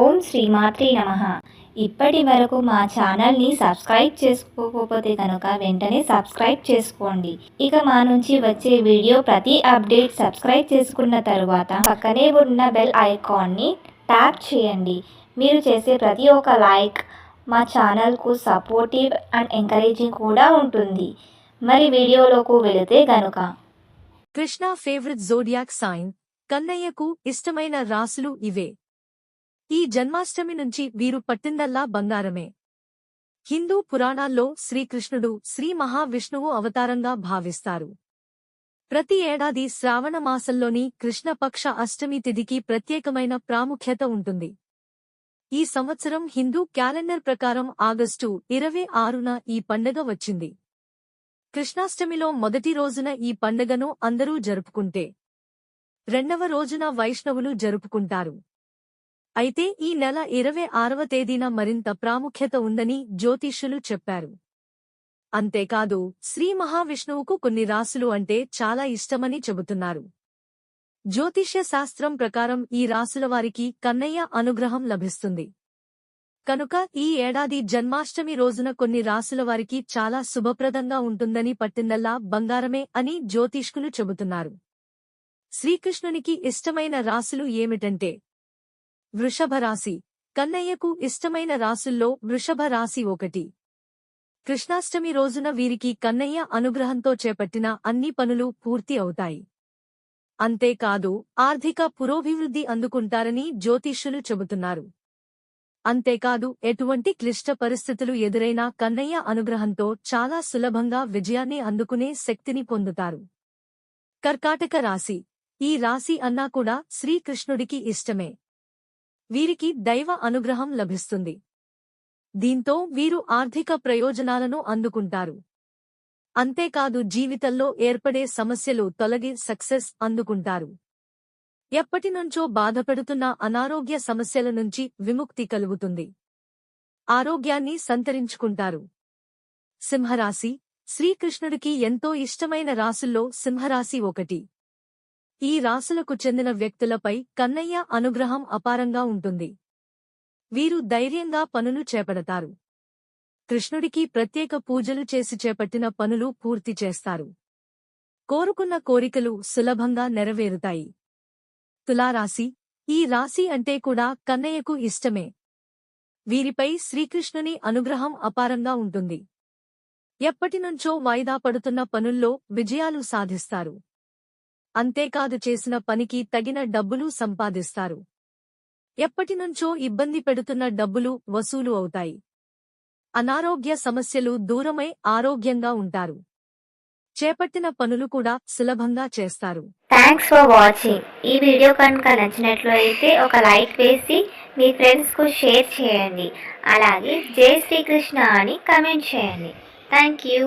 ఓం శ్రీమాత్రి నమ. ఇప్పటి వరకు మా ఛానల్ని సబ్స్క్రైబ్ చేసుకోకపోతే కనుక వెంటనే సబ్స్క్రైబ్ చేసుకోండి. ఇక మా నుంచి వచ్చే వీడియో ప్రతి అప్డేట్ సబ్స్క్రైబ్ చేసుకున్న తరువాత పక్కనే ఉన్న బెల్ ఐకాన్ని ట్యాప్ చేయండి. మీరు చేసే ప్రతి ఒక్క లైక్ మా ఛానల్కు సపోర్టివ్ అండ్ ఎంకరేజింగ్ కూడా ఉంటుంది. మరి వీడియోలోకి వెళితే గనుక. Krishna favourite zodiac sign. కన్నయ్యకు ఇష్టమైన రాసులు ఇవే. ఈ జన్మాష్టమి నుంచి వీరు పట్టిందల్లా బంగారమే. హిందూ పురాణాల్లో శ్రీకృష్ణుడు శ్రీ మహావిష్ణువు అవతారంగా భావిస్తారు. ప్రతి ఏడాది శ్రావణమాసంలోని కృష్ణపక్ష అష్టమి తిథికి ప్రత్యేకమైన ప్రాముఖ్యత ఉంటుంది. ఈ సంవత్సరం హిందూ క్యాలెండర్ ప్రకారం ఆగస్టు ఇరవై ఆరున ఈ పండగ వచ్చింది. కృష్ణాష్టమిలో మొదటి రోజున ఈ పండగను అందరూ జరుపుకుంటే రెండవ రోజున వైష్ణవులు జరుపుకుంటారు. అయితే ఈ నెల ఇరవై ఆరవ తేదీన మరింత ప్రాముఖ్యత ఉందని జ్యోతిష్యులు చెప్పారు. అంతేకాదు శ్రీ మహావిష్ణువుకు కొన్ని రాసులు అంటే చాలా ఇష్టమని చెబుతున్నారు. జ్యోతిష్య శాస్త్రం ప్రకారం ఈ రాసుల వారికి కన్నయ్య అనుగ్రహం లభిస్తుంది. కనుక ఈ ఏడాది జన్మాష్టమి రోజున కొన్ని రాసుల వారికి చాలా శుభప్రదంగా ఉంటుందని పట్టిందల్లా బంగారమే అని జ్యోతిష్కులు చెబుతున్నారు. శ్రీకృష్ణునికి ఇష్టమైన రాసులు ఏమిటంటే వృషభరాశి. కన్నయ్యకు ఇష్టమైన రాసుల్లో వృషభ రాశి ఒకటి. కృష్ణాష్టమి రోజున వీరికి కన్నయ్య అనుగ్రహంతో చేపట్టిన అన్ని పనులు పూర్తి అవుతాయి. అంతేకాదు ఆర్థిక పురోభివృద్ధి అందుకుంటారని జ్యోతిష్యులు చెబుతున్నారు. అంతేకాదు ఎటువంటి క్లిష్ట పరిస్థితులు ఎదురైనా కన్నయ్య అనుగ్రహంతో చాలా సులభంగా విజయాన్ని అందుకునే శక్తిని పొందుతారు. కర్కాటక రాశి. ఈ రాశి అన్నా కూడా శ్రీకృష్ణుడికి ఇష్టమే. వీరికి దైవ అనుగ్రహం లభిస్తుంది. దీంతో వీరు ఆర్థిక ప్రయోజనాలను అందుకుంటారు. అంతేకాదు జీవితంలో ఏర్పడే సమస్యలు తొలగి సక్సెస్ అందుకుంటారు. ఎప్పటినుంచో బాధపడుతున్న అనారోగ్య సమస్యల నుంచి విముక్తి కలుగుతుంది. ఆరోగ్యాన్ని సంతరించుకుంటారు. సింహరాశి శ్రీకృష్ణుడికి ఎంతో ఇష్టమైన రాసుల్లో సింహరాశి ఒకటి. ఈ రాసులకు చెందిన వ్యక్తులపై కన్నయ్య అనుగ్రహం అపారంగా ఉంటుంది. వీరు ధైర్యంగా పనులు చేపడతారు. కృష్ణుడికి ప్రత్యేక పూజలు చేసి చేపట్టిన పనులు పూర్తి చేస్తారు. కోరుకున్న కోరికలు సులభంగా నెరవేరుతాయి. తులారాశి ఈ రాశి అంటే కూడా కన్నయ్యకు ఇష్టమే. వీరిపై శ్రీకృష్ణుని అనుగ్రహం అపారంగా ఉంటుంది. ఎప్పటినుంచో వాయిదా పడుతున్న పనుల్లో విజయాలు సాధిస్తారు. అంతేకాదు చేసిన పనికి తగిన డబ్బులు సంపాదిస్తారు. ఎప్పటినుంచో ఇబ్బంది పెడుతున్న డబ్బులు వసూలు అవుతాయి. అనారోగ్య సమస్యలు దూరమై ఆరోగ్యంగా ఉంటారు. చేపట్టిన పనులు కూడా సులభంగా చేస్తారు. థ్యాంక్స్ ఫర్ వాచింగ్ ఈ వీడియో కనుక నచ్చినట్లయితే ఒక లైక్ వేసి మీ ఫ్రెండ్స్కు షేర్ చేయండి. అలాగే జై శ్రీకృష్ణ అని కమెంట్ చేయండి. Thank you